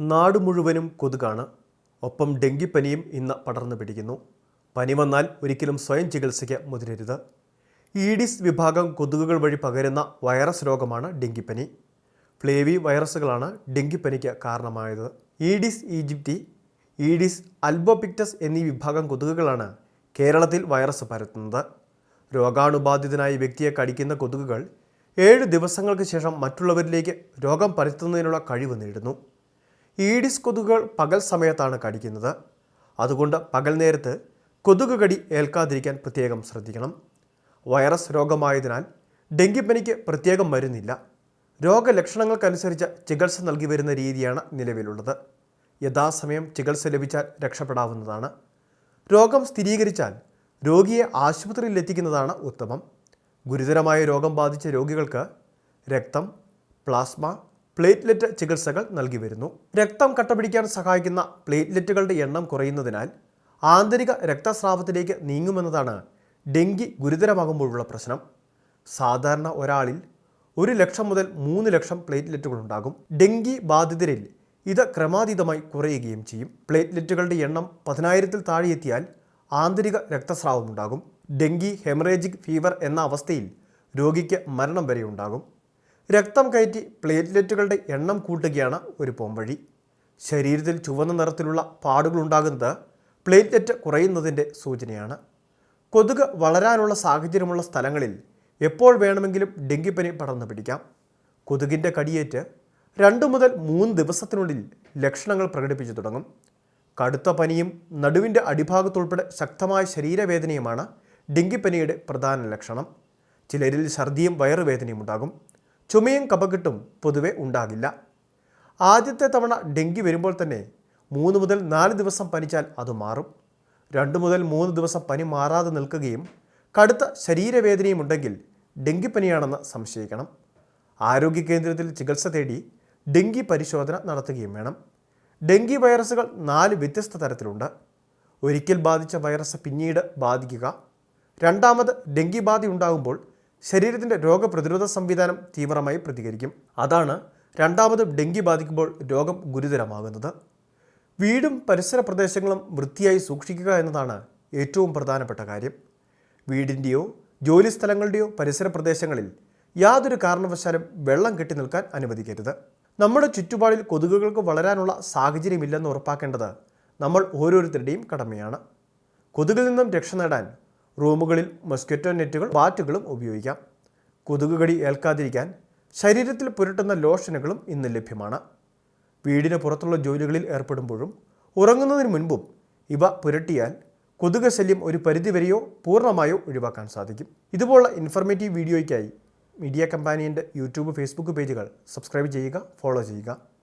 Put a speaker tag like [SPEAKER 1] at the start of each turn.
[SPEAKER 1] നാട് മുഴുവനും കൊതുകാണ്. ഒപ്പം ഡെങ്കിപ്പനിയും ഇന്ന് പടർന്നു പിടിക്കുന്നു. പനി വന്നാൽ ഒരിക്കലും സ്വയം ചികിത്സയ്ക്ക് മുതിരരുത്. ഈഡിസ് വിഭാഗം കൊതുകുകൾ വഴി പകരുന്ന വൈറസ് രോഗമാണ് ഡെങ്കിപ്പനി. ഫ്ലേവി വൈറസുകളാണ് ഡെങ്കിപ്പനിക്ക് കാരണമായത്. ഈഡിസ് ഈജിപ്തി ഈഡിസ് അൽബോപിക്ടസ് എന്നീ വിഭാഗം കൊതുകുകളാണ് കേരളത്തിൽ വൈറസ് പരത്തുന്നത്. രോഗാണുബാധിതനായ വ്യക്തിയെ കടിക്കുന്ന കൊതുകുകൾ ഏഴ് ദിവസങ്ങൾക്ക് ശേഷം മറ്റുള്ളവരിലേക്ക് രോഗം പരത്തുന്നതിനുള്ള കഴിവ് നേടുന്നു. ഈഡിസ് കൊതുകുകൾ പകൽ സമയത്താണ് കടിക്കുന്നത്. അതുകൊണ്ട് പകൽ നേരത്ത് കൊതുക് കടി ഏൽക്കാതിരിക്കാൻ പ്രത്യേകം ശ്രദ്ധിക്കണം. വൈറസ് രോഗമായതിനാൽ ഡെങ്കിപ്പനിക്ക് പ്രത്യേകം മരുന്നില്ല. രോഗലക്ഷണങ്ങൾക്കനുസരിച്ച് ചികിത്സ നൽകി വരുന്ന രീതിയാണ് നിലവിലുള്ളത്. യഥാസമയം ചികിത്സ ലഭിച്ചാൽ രക്ഷപ്പെടാവുന്നതാണ്. രോഗം സ്ഥിരീകരിച്ചാൽ രോഗിയെ ആശുപത്രിയിൽ എത്തിക്കുന്നതാണ് ഉത്തമം. ഗുരുതരമായ രോഗം ബാധിച്ച രോഗികൾക്ക് രക്തം പ്ലാസ്മ പ്ലേറ്റ്ലെറ്റ് ചികിത്സകൾ നൽകി വരുന്നു. രക്തം കട്ടപിടിക്കാൻ സഹായിക്കുന്ന പ്ലേറ്റ്ലെറ്റുകളുടെ എണ്ണം കുറയുന്നതിനാൽ ആന്തരിക രക്തസ്രാവത്തിലേക്ക് നീങ്ങുമെന്നതാണ് ഡെങ്കി ഗുരുതരമാകുമ്പോഴുള്ള പ്രശ്നം. സാധാരണ ഒരാളിൽ ഒരു ലക്ഷം മുതൽ മൂന്ന് ലക്ഷം പ്ലേറ്റ്ലെറ്റുകൾ ഉണ്ടാകും. ഡെങ്കി ബാധിതരിൽ ഇത് ക്രമാതീതമായി കുറയുകയും ചെയ്യും. പ്ലേറ്റ്ലെറ്റുകളുടെ എണ്ണം പതിനായിരത്തിൽ താഴെ എത്തിയാൽ ആന്തരിക രക്തസ്രാവമുണ്ടാകും. ഡെങ്കി ഹെമറേജിക് ഫീവർ എന്ന അവസ്ഥയിൽ രോഗിക്ക് മരണം വരെ ഉണ്ടാകും. രക്തം കയറ്റി പ്ലേറ്റ്ലെറ്റുകളുടെ എണ്ണം കൂട്ടുകയാണ് ഒരു പോംവഴി. ശരീരത്തിൽ ചുവന്ന നിറത്തിലുള്ള പാടുകളുണ്ടാകുന്നത് പ്ലേറ്റ്ലെറ്റ് കുറയുന്നതിന്റെ സൂചനയാണ്. കൊതുക് വളരാനുള്ള സാഹചര്യമുള്ള സ്ഥലങ്ങളിൽ എപ്പോൾ വേണമെങ്കിലും ഡെങ്കിപ്പനി പടർന്നു പിടിക്കാം. കൊതുകിന്റെ കടിയേറ്റ് രണ്ട് മുതൽ മൂന്ന് ദിവസത്തിനുള്ളിൽ ലക്ഷണങ്ങൾ പ്രകടിപ്പിച്ചു തുടങ്ങും. കടുത്ത പനിയും നടുവിന്റെ അടിഭാഗത്തുൾപ്പെടെ ശക്തമായ ശരീരവേദനയുമാണ് ഡെങ്കിപ്പനിയുടെ പ്രധാന ലക്ഷണം. ചിലരിൽ ഛർദിയും വയറുവേദനയും ഉണ്ടാകും. ചുമയും കപകെട്ടും പൊതുവെ ഉണ്ടാകില്ല. ആദ്യത്തെ തവണ ഡെങ്കി വരുമ്പോൾ തന്നെ മൂന്ന് മുതൽ നാല് ദിവസം പനിച്ചാൽ അത് മാറും. രണ്ട് മുതൽ മൂന്ന് ദിവസം പനി മാറാതെ നിൽക്കുകയും കടുത്ത ശരീരവേദനയും ഉണ്ടെങ്കിൽ ഡെങ്കിപ്പനിയാണെന്ന് സംശയിക്കണം. ആരോഗ്യ കേന്ദ്രത്തിൽ ചികിത്സ തേടി ഡെങ്കി പരിശോധന നടത്തുകയും വേണം. ഡെങ്കി വൈറസുകൾ നാല് വ്യത്യസ്ത തരത്തിലുണ്ട്. ഒരിക്കൽ ബാധിച്ച വൈറസ് പിന്നീട് ബാധിക്കുക. രണ്ടാമത് ഡെങ്കി ബാധ ഉണ്ടാകുമ്പോൾ ശരീരത്തിന്റെ രോഗപ്രതിരോധ സംവിധാനം തീവ്രമായി പ്രതികരിക്കും. അതാണ് രണ്ടാമത് ഡെങ്കി ബാധിക്കുമ്പോൾ രോഗം ഗുരുതരമാകുന്നത്. വീടും പരിസര പ്രദേശങ്ങളും വൃത്തിയായി സൂക്ഷിക്കുക എന്നതാണ് ഏറ്റവും പ്രധാനപ്പെട്ട കാര്യം. വീടിന്റെയോ ജോലി സ്ഥലങ്ങളുടെയോ പരിസര പ്രദേശങ്ങളിൽ യാതൊരു കാരണവശാലും വെള്ളം കെട്ടി നിൽക്കാൻ അനുവദിക്കരുത്. നമ്മുടെ ചുറ്റുപാടിൽ കൊതുകുകൾക്ക് വളരാനുള്ള സാഹചര്യമില്ലെന്ന് ഉറപ്പാക്കേണ്ടത് നമ്മൾ ഓരോരുത്തരുടെയും കടമയാണ്. കൊതുകിൽ നിന്നും രക്ഷ നേടാൻ റൂമുകളിൽ മസ്കിറ്റോ നെറ്റുകൾ ബാറ്റുകളും ഉപയോഗിക്കാം. കൊതുകുകടി ഏൽക്കാതിരിക്കാൻ ശരീരത്തിൽ പുരട്ടുന്ന ലോഷനുകളും ഇന്ന് ലഭ്യമാണ്. വീടിന് പുറത്തുള്ള ജോലികളിൽ ഏർപ്പെടുമ്പോഴും ഉറങ്ങുന്നതിന് മുൻപും ഇവ പുരട്ടിയാൽ കൊതുക് ശല്യം ഒരു പരിധിവരെയോ പൂർണമായോ ഒഴിവാക്കാൻ സാധിക്കും. ഇതുപോലുള്ള ഇൻഫർമേറ്റീവ് വീഡിയോയ്ക്കായി മീഡിയ കമ്പാനിയന്റെ യൂട്യൂബ് ഫേസ്ബുക്ക് പേജുകൾ സബ്സ്ക്രൈബ് ചെയ്യുക ഫോളോ ചെയ്യുക.